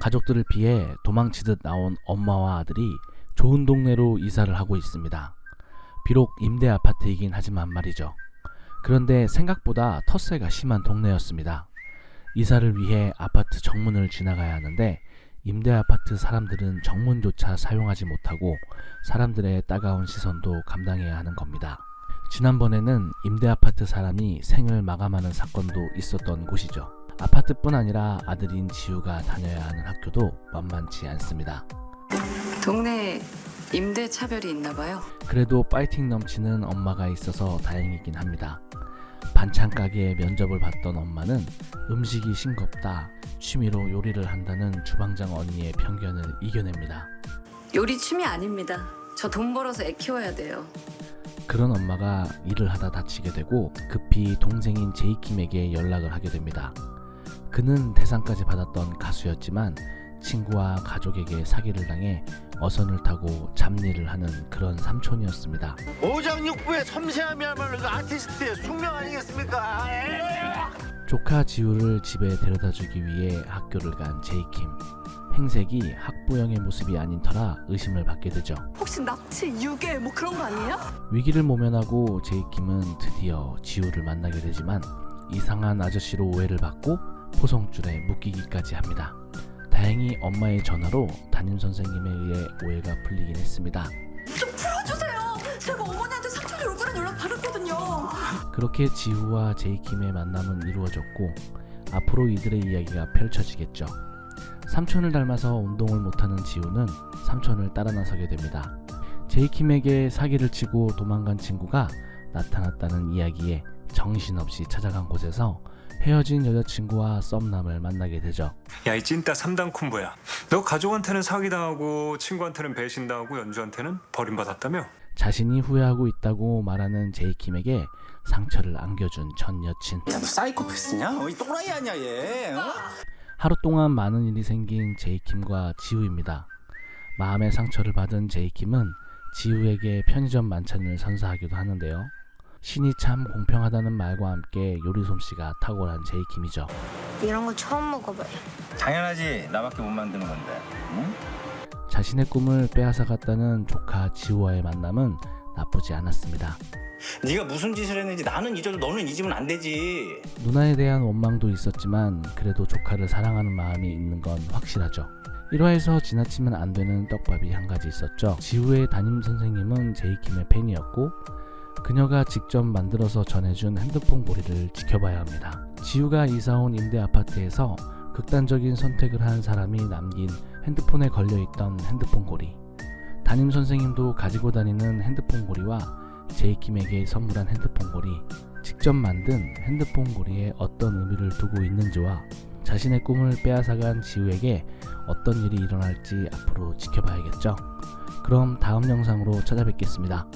가족들을 피해 도망치듯 나온 엄마와 아들이 좋은 동네로 이사를 하고 있습니다. 비록 임대 아파트이긴 하지만 말이죠. 그런데 생각보다 텃세가 심한 동네였습니다. 이사를 위해 아파트 정문을 지나가야 하는데 임대 아파트 사람들은 정문조차 사용하지 못하고 사람들의 따가운 시선도 감당해야 하는 겁니다. 지난번에는 임대 아파트 사람이 생을 마감하는 사건도 있었던 곳이죠. 아파트뿐 아니라 아들인 지우가 다녀야 하는 학교도 만만치 않습니다. 동네에 임대 차별이 있나 봐요. 그래도 파이팅 넘치는 엄마가 있어서 다행이긴 합니다. 반찬 가게에 면접을 봤던 엄마는 음식이 싱겁다, 취미로 요리를 한다는 주방장 언니의 편견을 이겨냅니다. 요리 취미 아닙니다. 저 돈 벌어서 애 키워야 돼요. 그런 엄마가 일을 하다 다치게 되고 급히 동생인 제이킴에게 연락을 하게 됩니다. 그는 대상까지 받았던 가수였지만 친구와 가족에게 사기를 당해 어선을 타고 잡일을 하는 그런 삼촌이었습니다. 오장육부의 섬세함이야말로 그 아티스트의 숙명 아니겠습니까? 조카 지우를 집에 데려다 주기 위해 학교를 간 제이킴. 행색이 학부형의 모습이 아닌 터라 의심을 받게 되죠. 혹시 납치, 유괴 뭐 그런 거 아니에요? 위기를 모면하고 제이킴은 드디어 지우를 만나게 되지만 이상한 아저씨로 오해를 받고 포송줄에 묶이기까지 합니다. 다행히 엄마의 전화로 담임 선생님에 의해 오해가 풀리긴 했습니다. 좀 풀어주세요. 제가 어머니한테 삼촌이 올 거란 연락 받았거든요. 그렇게 지우와 제이킴의 만남은 이루어졌고 앞으로 이들의 이야기가 펼쳐지겠죠. 삼촌을 닮아서 운동을 못하는 지우는 삼촌을 따라 나서게 됩니다. 제이킴에게 사기를 치고 도망간 친구가 나타났다는 이야기에 정신없이 찾아간 곳에서 헤어진 여자친구와 썸남을 만나게 되죠. 야 이 찐따 3단 콤보야 너 가족한테는 사기당하고 친구한테는 배신당하고 연주한테는 버림받았다며? 자신이 후회하고 있다고 말하는 제이킴에게 상처를 안겨준 전 여친. 야, 너 사이코패스냐? 어, 이 또라이 아니야 얘? 어? 하루 동안 많은 일이 생긴 제이킴과 지우입니다. 마음의 상처를 받은 제이킴은 지우에게 편의점 만찬을 선사하기도 하는데요. 신이 참 공평하다는 말과 함께 요리 솜씨가 탁월한 제이킴이죠. 이런 거 처음 먹어봐요. 당연하지 나밖에 못 만드는 건데 응? 자신의 꿈을 빼앗아갔다는 조카 지우와의 만남은 나쁘지 않았습니다. 네가 무슨 짓을 했는지 나는 잊어도 너는 잊으면 안 되지 누나에 대한 원망도 있었지만 그래도 조카를 사랑하는 마음이 있는 건 확실하죠. 1화에서 지나치면 안 되는 떡밥이 한 가지 있었죠. 지우의 담임 선생님은 제이킴의 팬이었고 그녀가 직접 만들어서 전해준 핸드폰 고리를 지켜봐야 합니다. 지우가 이사온 임대 아파트에서 극단적인 선택을 한 사람이 남긴 핸드폰에 걸려있던 핸드폰 고리. 담임 선생님도 가지고 다니는 핸드폰 고리와 제이킴에게 선물한 핸드폰 고리, 직접 만든 핸드폰 고리에 어떤 의미를 두고 있는지와 자신의 꿈을 빼앗아간 지우에게 어떤 일이 일어날지 앞으로 지켜봐야겠죠. 그럼 다음 영상으로 찾아뵙겠습니다.